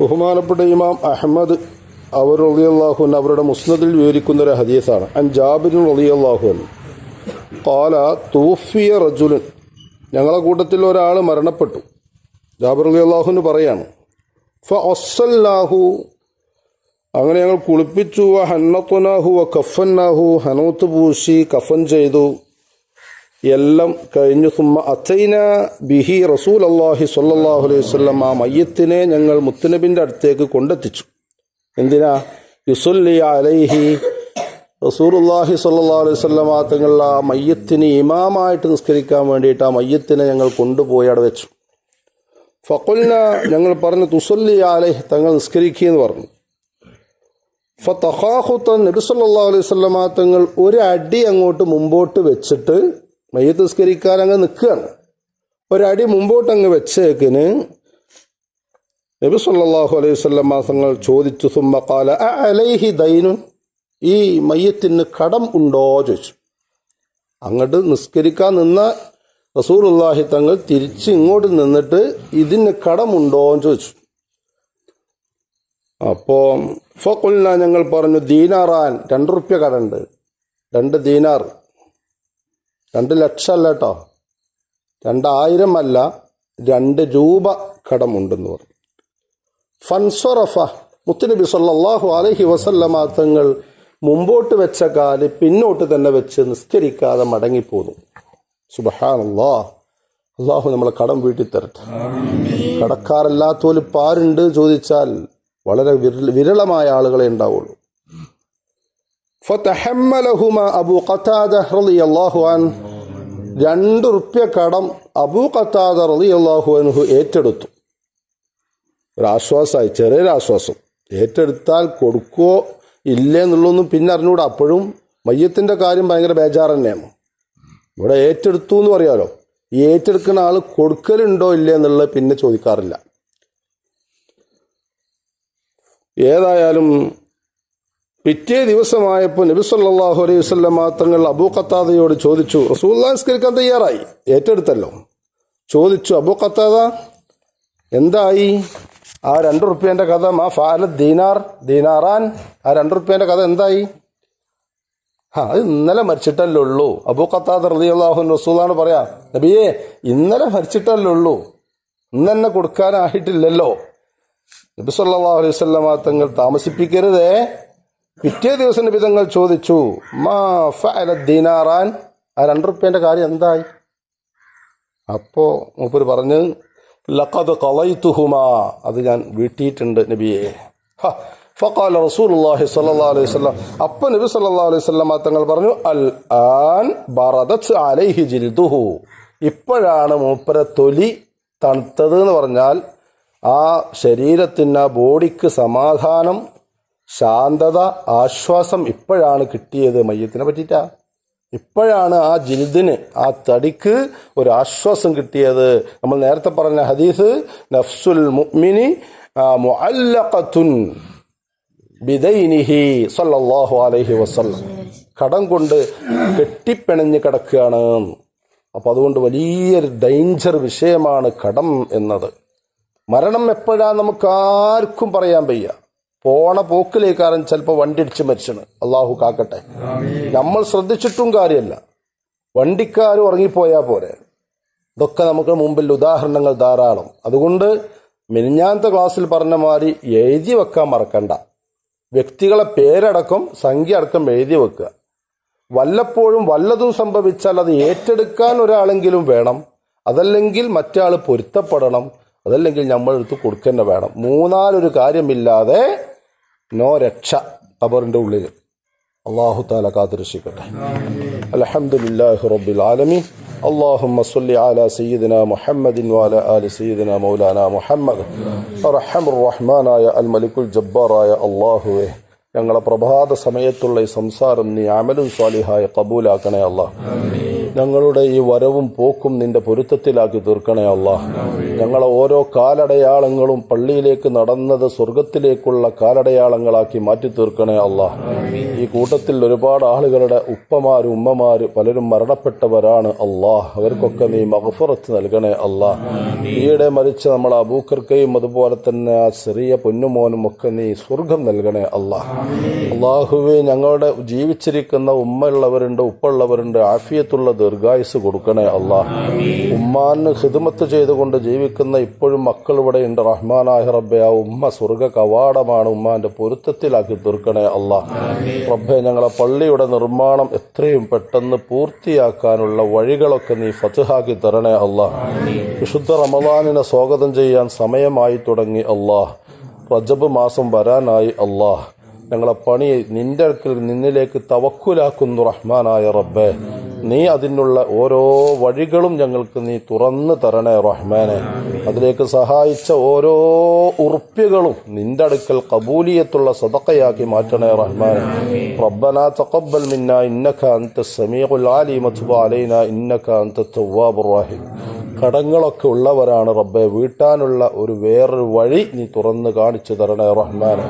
ബഹുമാനപ്പെട്ട ഇമാം അഹമ്മദ് അവർ റളിയല്ലാഹുൻ അവരുടെ മുസ്നദിൽ വിവരിക്കുന്ന ഒരു ഹദീസാണ്. അൻ ജാബിൻ റളിയല്ലാഹുൻ കാല തൂഫിയ റജുലൻ ഞങ്ങളെ കൂട്ടത്തിൽ ഒരാൾ മരണപ്പെട്ടു. ജാബിർ റളിയല്ലാഹുന് പറയാണ് ഫ ഒസ്സല്ലാഹു അങ്ങനെ ഞങ്ങൾ കുളിപ്പിച്ചു ഹന്നത്തുനാഹു കഫന്നാഹു ഹനൂത്ത് പൂശി കഫൻ ചെയ്തു. എല്ലാം കഴിഞ്ഞു. സുമ്മ അത്തൈന ബിഹി റസൂൽ അള്ളാഹി സല്ലാഹു അലൈഹി വല്ലം ആ മയ്യത്തിനെ ഞങ്ങൾ മുത്തുനബിന്റെ അടുത്തേക്ക് കൊണ്ടെത്തിച്ചു. എന്തിനാ? യുസുല്ലി അലൈഹി റസൂലുല്ലാഹി സല്ലാ അലൈഹി വല്ലം തങ്ങൾ ആ മയ്യത്തിന് ഇമാമായിട്ട് നിസ്കരിക്കാൻ വേണ്ടിയിട്ട് ആ മയ്യത്തിനെ ഞങ്ങൾ കൊണ്ടുപോയി അവിടെ വെച്ചു. ഫക്കുലിന ഞങ്ങൾ പറഞ്ഞു തുസല്ലി അലൈഹി തങ്ങൾ നിസ്കരിക്കുകയെന്ന് പറഞ്ഞു. ഫത്തഹാഹുത്തൻ നബി സല്ലാ അലൈഹി സ്വല്ലമ തങ്ങൾ ഒരു അടി അങ്ങോട്ട് മുമ്പോട്ട് വെച്ചിട്ട് മയ്യത്ത് നിസ്കരിക്കാൻ അങ്ങ് നിൽക്കുകയാണ് ഒരടി മുമ്പോട്ട് അങ്ങ് വെച്ചേക്കിന് നബി സല്ലാഹു അലൈഹി സ്വല്ലമ മാസങ്ങൾ ചോദിച്ചു സുമ്മക്കാല അലൈഹി ദൈനും ഈ മയ്യത്തിന് കടം ഉണ്ടോ? ചോദിച്ചു. അങ്ങോട്ട് നിസ്കരിക്കാൻ നിന്ന റസൂലുള്ളാഹി തങ്ങൾ തിരിച്ച് ഇങ്ങോട്ട് നിന്നിട്ട് ഇതിന് കടമുണ്ടോ? എന്ന് ചോദിച്ചു. അപ്പോൾ ഫക്കുൽന ഞങ്ങൾ പറഞ്ഞു ദീനാറാൻ രണ്ട് റുപ്യ കടണ്ട് രണ്ട് ദീനാർ രണ്ട് ലക്ഷം അല്ല കേട്ടോ രണ്ടായിരം അല്ല രണ്ട് രൂപ കടമുണ്ടെന്ന് പറഞ്ഞു ഫൻസൊറഫ മുത്തുനബി സല്ലാഹു അലഹി വസല്ലമ തങ്ങൾ മുമ്പോട്ട് വെച്ച കാൽ പിന്നോട്ട് തന്നെ വെച്ച് നിസ്കരിക്കാതെ മടങ്ങിപ്പോന്നു. സുബഹാനല്ലാ. അള്ളാഹു നമ്മളെ കടം വീട്ടിൽ തരട്ടെ കടക്കാരല്ലാത്തോൽ പാരുണ്ട് ചോദിച്ചാൽ വളരെ വിരളമായ ആളുകളെ ഉണ്ടാവുള്ളൂ. ഫതഹമ്മലഹുമ അബൂ ഖത്താദ റളിയല്ലാഹു അൻ രണ്ട് റുപ്യ കടം അബൂ ഖത്താദ റളിയല്ലാഹു അൻഹു ഏറ്റെടുത്തു. ഒരു ആശ്വാസമായി ചെറിയൊരു ആശ്വാസം. ഏറ്റെടുത്താൽ കൊടുക്കുവോ ഇല്ലേ എന്നുള്ളൊന്നും പിന്നെ അറിഞ്ഞൂടാ അപ്പോഴും മയ്യത്തിന്റെ കാര്യം ഭയങ്കര ബേജാറ് തന്നെയാണ് ഇവിടെ ഏറ്റെടുത്തു എന്ന് പറയാലോ. ഈ ഏറ്റെടുക്കുന്ന ആൾ കൊടുക്കലുണ്ടോ ഇല്ലേ എന്നുള്ളത് പിന്നെ ചോദിക്കാറില്ല. ഏതായാലും പിറ്റേ ദിവസമായപ്പോൾ നബി സല്ലല്ലാഹു അലൈഹി വസല്ലം തങ്ങൾ അബൂ ഖത്താദയോട് ചോദിച്ചു റസൂലുള്ളാഹി നിസ്കരിക്കാൻ തയ്യാറായി? ഏറ്റെടുത്തല്ലോ. ചോദിച്ചു അബൂ ഖത്താദ എന്തായി? ആ രണ്ട് റുപ്യേന്റെ കഥ മാ ഫാല ദീനാർ ദീനാറാൻ ആ രണ്ട് റുപ്യേന്റെ കഥ എന്തായി? ആ അത് ഇന്നലെ മരിച്ചിട്ടല്ലേ ഉള്ളൂ. അബൂ ഖത്താദ അൻഹു റസൂലാണ് പറയാ നബിയേ ഇന്നലെ മരിച്ചിട്ടല്ലേ ഉള്ളൂ. ഇന്ന് കൊടുക്കാനായിട്ടില്ലല്ലോ. നബി അലൈഹി വസല്ലമ തങ്ങൾ താമസിപ്പിക്കരുതേ. പിറ്റേ ദിവസം നബി തങ്ങൾ ചോദിച്ചു മാ ഫഅല ദീനാറാൻ? ആ രണ്ട് റുപ്യന്റെ കാര്യം എന്തായി? അപ്പോ മൂപ്പർ പറഞ്ഞ് ലഖദ് കളയ്ത്തുഹുമാ അത് ഞാൻ വീട്ടിയിട്ടുണ്ട് നബിയെ. ഫഖാല റസൂലുള്ളാഹി സ്വല്ലല്ലാഹു അലൈഹി വസല്ലം. അപ്പോൾ നബി സല്ലല്ലാഹു അലൈഹി വസല്ലം തങ്ങൾ പറഞ്ഞു അൽ ആൻ ബറദത് അലൈഹി ജിൽദുഹു. ഇപ്പോഴാണ് മൂപ്പര തൊലി തണുത്തത് എന്ന് പറഞ്ഞാൽ ആ ശരീരത്തിന് ആ ബോഡിക്ക് സമാധാനം ശാന്തത ആശ്വാസം ഇപ്പോഴാണ് കിട്ടിയത് മയ്യത്തിനെ പറ്റിയിട്ടാ. ഇപ്പോഴാണ് ആ ജിൽദിന് ആ തടിക്ക് ഒരു ആശ്വാസം കിട്ടിയത്. നമ്മൾ നേരത്തെ പറഞ്ഞ ഹദീസ് നഫ്സുൽ മുഅ്മിനി മുഅല്ലഖത്തുൻ ബിദൈനിഹി സല്ലല്ലാഹു അലൈഹി വസല്ലം. കടം കൊണ്ട് കെട്ടിപ്പിണഞ്ഞ് കിടക്കുകയാണ്. അപ്പോൾ അതുകൊണ്ട് വലിയൊരു ഡേഞ്ചർ വിഷയമാണ് കടം എന്നത്. മരണം എപ്പോഴാണ് നമുക്ക് ആർക്കും പറയാൻ വയ്യ. പോണ പോക്കിലേക്കാരൻ ചിലപ്പോൾ വണ്ടി അടിച്ച് മരിച്ചാണ്. അള്ളാഹു കാക്കട്ടെ. നമ്മൾ ശ്രദ്ധിച്ചിട്ടും കാര്യമല്ല വണ്ടിക്കാർ ഉറങ്ങിപ്പോയാൽ പോരെ. ഇതൊക്കെ നമുക്ക് മുമ്പിൽ ഉദാഹരണങ്ങൾ ധാരാളം. അതുകൊണ്ട് മിനിഞ്ഞാത്ത ക്ലാസ്സിൽ പറഞ്ഞ മാതിരി എഴുതി വെക്കാൻ മറക്കണ്ട. വ്യക്തികളെ പേരടക്കം സംഖ്യ അടക്കം എഴുതി വെക്കുക. വല്ലപ്പോഴും വല്ലതും സംഭവിച്ചാൽ അത് ഏറ്റെടുക്കാൻ ഒരാളെങ്കിലും വേണം. അതല്ലെങ്കിൽ മറ്റാൾ പൊരുത്തപ്പെടണം. അതല്ലെങ്കിൽ നമ്മളെടുത്ത് കൊടുക്കുക തന്നെ വേണം. മൂന്നാലൊരു കാര്യമില്ലാതെ നോ രക്ഷ ഖബറിന്റെ ഉള്ളിൽ അള്ളാഹു താല കാത്തുരക്ഷിക്കട്ടെ അലഹമുല്ലാഹി റബ്ബിൽ ആലമീൻ اللهم صل على سيدنا محمد وعلى آل سيدنا مولانا محمد അർഹം റഹ്മാനായ അൽ മലിക്കുൽ ജബ്ബാറായ അള്ളാഹുവെ ഞങ്ങളെ പ്രഭാത സമയത്തുള്ള ഈ സംസാരം നീ അമലും സ്വാലിഹായ കബൂലാക്കണേ അള്ളാഹ് ഞങ്ങളുടെ ഈ വരവും പോക്കും നിന്റെ പൊരുത്തത്തിലാക്കി തീർക്കണേ അല്ല ഞങ്ങളെ ഓരോ കാലടയാളങ്ങളും പള്ളിയിലേക്ക് നടന്നത് സ്വർഗത്തിലേക്കുള്ള കാലടയാളങ്ങളാക്കി മാറ്റി തീർക്കണേ അല്ല ഈ കൂട്ടത്തിൽ ഒരുപാട് ആളുകളുടെ ഉപ്പമാരും ഉമ്മമാര് പലരും മരണപ്പെട്ടവരാണ് അള്ളാഹ്. അവർക്കൊക്കെ നീ മഹഫുറത്ത് നൽകണേ അള്ളാഹ്. ഈയിടെ മരിച്ച നമ്മളെ അബൂക്കർക്കയും അതുപോലെ തന്നെ ആ ചെറിയ പൊന്നുമോനും ഒക്കെ നീ സ്വർഗം നൽകണേ അള്ളാഹ്. അള്ളാഹുവെ ഞങ്ങളുടെ ജീവിച്ചിരിക്കുന്ന ഉമ്മയുള്ളവരുണ്ട് ഉപ്പുള്ളവരുണ്ട് ആഫിയത്തുള്ള ദീർഘായുസ് കൊടുക്കണേ അള്ളാഹ്. ഉമ്മാന് ഹിദമത്ത് ചെയ്തുകൊണ്ട് ജീവിക്കുന്ന ഇപ്പോഴും മക്കൾ ഇവിടെ ഉണ്ട്. റഹ്മാനായ റബ്ബെ ആ ഉമ്മ സ്വർഗ കവാടമാണ് ഉമ്മാന്റെ പൊരുത്തത്തിലാക്കി തീർക്കണേ അള്ളാഹ്. റബ്ബെ ഞങ്ങളെ പള്ളിയുടെ നിർമ്മാണം എത്രയും പെട്ടെന്ന് പൂർത്തിയാക്കാനുള്ള വഴികളൊക്കെ നീ ഫതുഹാക്കി തരണേ അള്ളാഹ്. വിശുദ്ധ റമദാനിനെ സ്വാഗതം ചെയ്യാൻ സമയമായി തുടങ്ങി അള്ളാഹ്. റജബ് മാസം വരാനായി അള്ളാഹ്. ഞങ്ങളെ പണി നിന്റെ അടുക്കൽ നിന്നിലേക്ക് തവക്കുലാക്കുന്നു റഹ്മാനായ റബ്ബെ. നീ അതിനുള്ള ഓരോ വഴികളും ഞങ്ങൾക്ക് നീ തുറന്നു തരണേ റഹ്മാനെ. അതിലേക്ക് സഹായിച്ച ഓരോ ഉറുപ്പ്യകളും നിന്റെ അടുക്കൽ കബൂലിയത്തുള്ള സദക്കയാക്കി മാറ്റണേ റഹ്മാനെ. റബ്ബന തഖബ്ബൽ മിന്ന അലീം വതുബ് അലൈന ഇന്നക അൻത തവ്വാബുർ റഹീം. കടങ്ങളൊക്കെ ഉള്ളവരാണ് റബ്ബെ വീട്ടാനുള്ള ഒരു വേറൊരു വഴി നീ തുറന്ന് കാണിച്ചു തരണേ റഹ്മാനെ.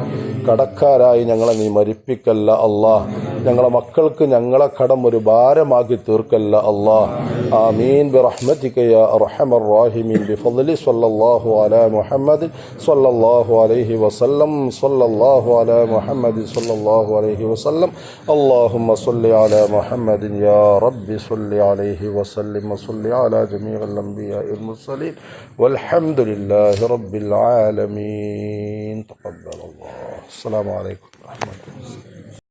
കടക്കാരായി ഞങ്ങളെ നീ മരിപ്പിക്കല്ല അള്ളാഹ് ഞങ്ങളെ മക്കൾക്ക് ഞങ്ങളെ കടം ഒരു ഭാരമാക്കി തീർക്കല്ല അള്ളാഹ് ആമീൻ برحمتك يا أرحم الراحمين بفضل صلى الله على محمد صلى الله عليه وسلم صلى الله على محمد صلى الله عليه وسلم اللهم صل على محمد يا رب صل عليه وسلم وصل على جميع الأنبياء المرسلين والحمد لله رب العالمين تقبل الله السلام عليكم ورحمة الله